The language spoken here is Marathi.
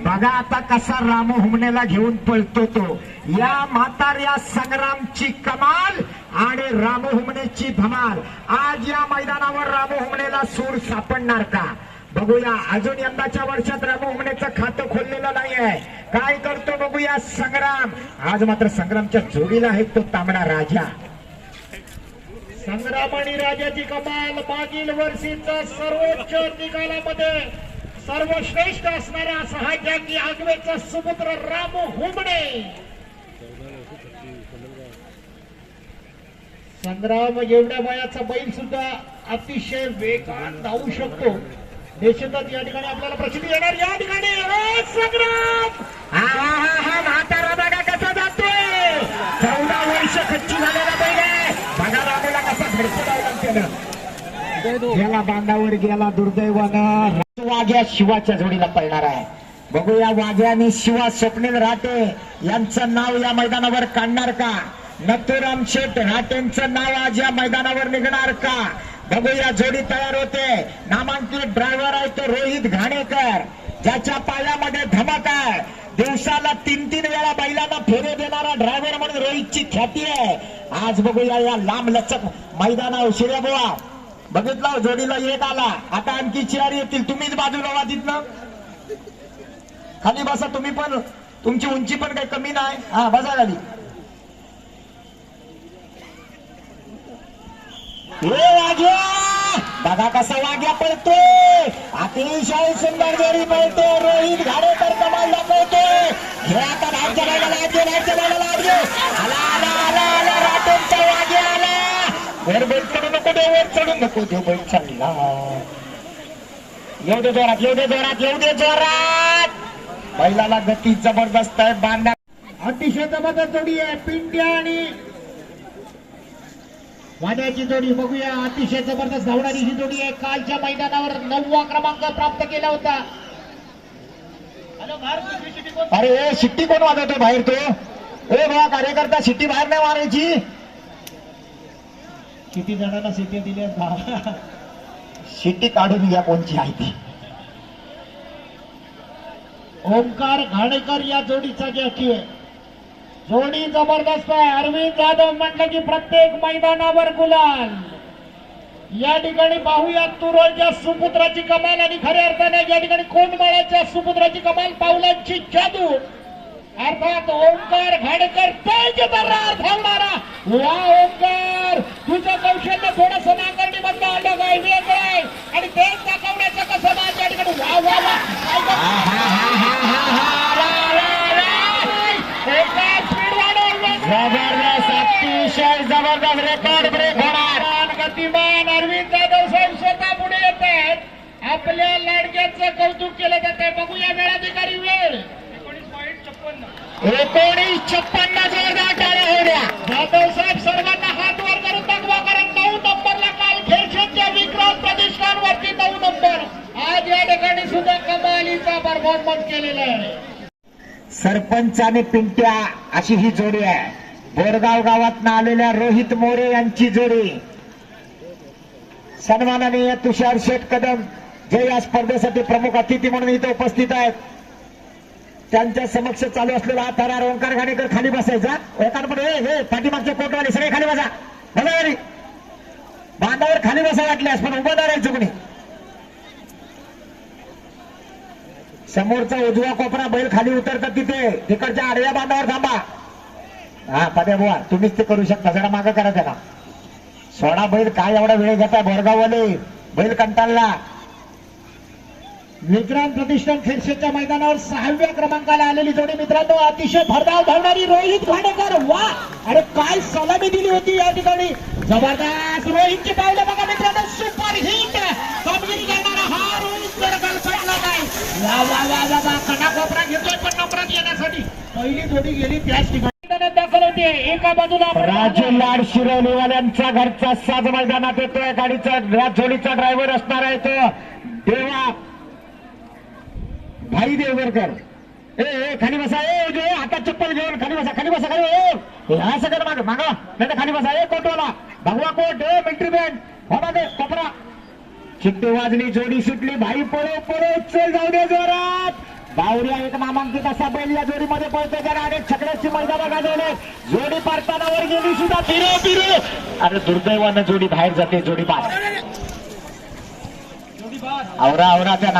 बघा आता कसा राम हुमण्याला घेऊन पळतो तो. या म्हाताऱ्या संग्रामची कमाल आणि राम हुमण्याची धमाल. आज या मैदानावर राम हुमण्याला सूर सापडणार का? बघूया अजून यंदाच्या वर्षात राम हुमण्याचं खातं खोललेलं नाही आहे काय करतो बघूया संग्राम? आज मात्र संग्रामच्या जोडीला आहे तो तांबडा राजा. संग्राम आणि राजाची कमाल मागील वर्षीचा सर्वोच्च निकालामध्ये सर्वश्रेष्ठ असणारा सहाय्याकी आगवेचा सुपुत्र राम हुमणे संग्राम एवढ्या वयाचा बैल सुद्धा अतिशय वेगात धावू शकतो. देशात या ठिकाणी आपल्याला प्रसिद्धी येणार. या ठिकाणी ओ संग्राम! हा हा हा हा म्हातारा बघा कसा जातोय. चौदा वर्ष कच्ची झालेला बैल आहे. बघा रामेला कसा घडकू लावला त्यानं गेला बांधावर गेला दुर्दैवानं. वाघ्या शिवाच्या जोडीला पळणार आहे. बघूया वाघ्या आणि शिवा स्वप्नील राटे यांचं नाव या मैदानावर काढणार का? नथुराम शेठ राटेंचं नाव आज या मैदानावर निघणार का? बघूया जोडी तयार होते. नामांकित ड्रायव्हर आहे तो रोहित घाणेकर. ज्याच्या पायामध्ये धमक आहे. दिवसाला तीन तीन वेळा बैलांना फेरे देणारा ड्रायव्हर म्हणून रोहितची ख्याती आहे. आज बघूया या लांब लचक मैदानावर. शिर्या बुवा बघितलं जोडीला एक आला. आता आणखी चार येतील. तुम्हीच बाजूला वा तिथनं. खाली बसा तुम्ही पण. तुमची उंची पण काही कमी नाही. हा बसा खाली. हे वाघ्या कसा वाघ्या पळतोय? अतिशय सुंदर जोडी पळतो. रोहित घाडेकर कमाल दाखवतो हे आता राज्य बायला राज्य राज्य बायला राज्य. आला आला आला आला राठोडचा वाघ्या आला. वर बैल चढू नको देव बैल चालला. येऊ दे जोरात येऊ दे जोरात येऊ दे जोरात. बैलाला गती जबरदस्त आहे बांधा. अतिशय जबरदस्त जोडी आहे पिंट्या आणि वाड्याची जोडी. बघूया अतिशय जबरदस्त धावणारी ही जोडी आहे. कालच्या मैदानावर नववा क्रमांक प्राप्त केला होता. अरे ए शिट्टी कोण वाजवतो बाहेर तो? ए बा कार्यकर्ता शिट्टी बाहेर नाही मारायची. किती जणांना सिटी दिल्या शिट्टी काढून घ्या कोणची आहे ती. ओंकार घाणेकर या जोडीचा जॅकी आहे जोडी जबरदस्त आहे. अरविंद जाधव म्हटलं की प्रत्येक मैदानावर गुलाल. या ठिकाणी पाहूया तुरळच्या सुपुत्राची कमाल आणि खऱ्या अर्थाने या ठिकाणी कोंडमाळ्याच्या सुपुत्राची कमाल पावलांची जादू. अर्थात ओंकार घाडकर तेज धावणारा. वा ओंकार! तुझं कौशल्य थोडस नांगरणी मधलं आलं काय वेगळं आहे. आणि तेच दाखवण्याचं कसं माझ्या ठिकाणी वा वा वा जबरदस्त अतिशय जबरदस्त रेकॉर्ड ब्रेक होणार गतिमान गतिमान अरविंद जाधव साहेब स्वतः पुढे येत आहेत. आपल्या लाडक्याचं कौतुक केलं जात आहे. बघूया वेळाधिकारी वेळ. एकोणीस पॉईंट छप्पन्न. एकोणीस छप्पन्न जोरदार टाळ्या जाधव नंतर आज या ठिकाणी सुद्धा कमालीचा परफॉर्मन्स केलेला आहे. सरपंच आणि पिंट्या अशी ही जोडी आहे. बोरगाव गावात आलेल्या रोहित मोरे यांची जोडी. सन्माननीय तुषार शेठ कदम जे या स्पर्धेसाठी प्रमुख अतिथी म्हणून इथे उपस्थित आहेत. त्यांच्या समक्ष चालू असलेला हा थरार ओंकार घाणेकर खाली बसायचा ओंकार पण हे हे पाठीमागचे कोटवाले सगळे खाली बसा. बघा बांधावर खाली बसा वाटल्यास पण उभं नाही राहायचं कोणी. समोरचा उजवा कोपरा बैल खाली उतरतात तिथे. तिकडच्या आडव्या बांधावर थांबा. हा पदे बुवा तुम्हीच ते करू शकता. जरा मागं करा त्याला. सोडा बैल काय एवढा वेळ घेता? बोरगाववाले बैल कंटाळला. विक्रांत प्रतिष्ठान खेळशेच्या मैदानावर सहाव्या क्रमांकाला आलेली जोडी मित्रांनो अतिशय भरधाव धावणारी रोहित भाडेकर. वा! अरे काय सलामी दिली होती या ठिकाणी. जबरदस्त रोहितची पावलं बघा. गेली त्याच ठिकाणी. एका बाजूला राजू लाड शिरवलीवाल्यांचा घरचा साज मैदानात येतोय. गाडीचा या जोडीचा ड्रायव्हर असणार आहे तो. देवा. भाई देवरकर. ए ए खाली बसा. ए जो हातात चप्पल घेऊन खाली बसा खाली बसा खाली ए हा सगळं माग मागा. नाही खाली बसा. ए कोटवाला. भगवा कोट ए मिल्ट्री बँड. हो मागे कोपरा. चिट्टी वाजली जोडी सुटली. भाई पळो पळो चल जाऊ दे जोरात. बावरिया एक नामांकित असा बैल या जोडीमध्ये पळतो त्याने अनेक छकड्याची मैदानं गाजवले. जोडी पाडताना वर गेली सुद्धा. फिरो फिरो. अरे दुर्दैवानं जोडी बाहेर जाते जोडी पार. आवरा आवरा त्या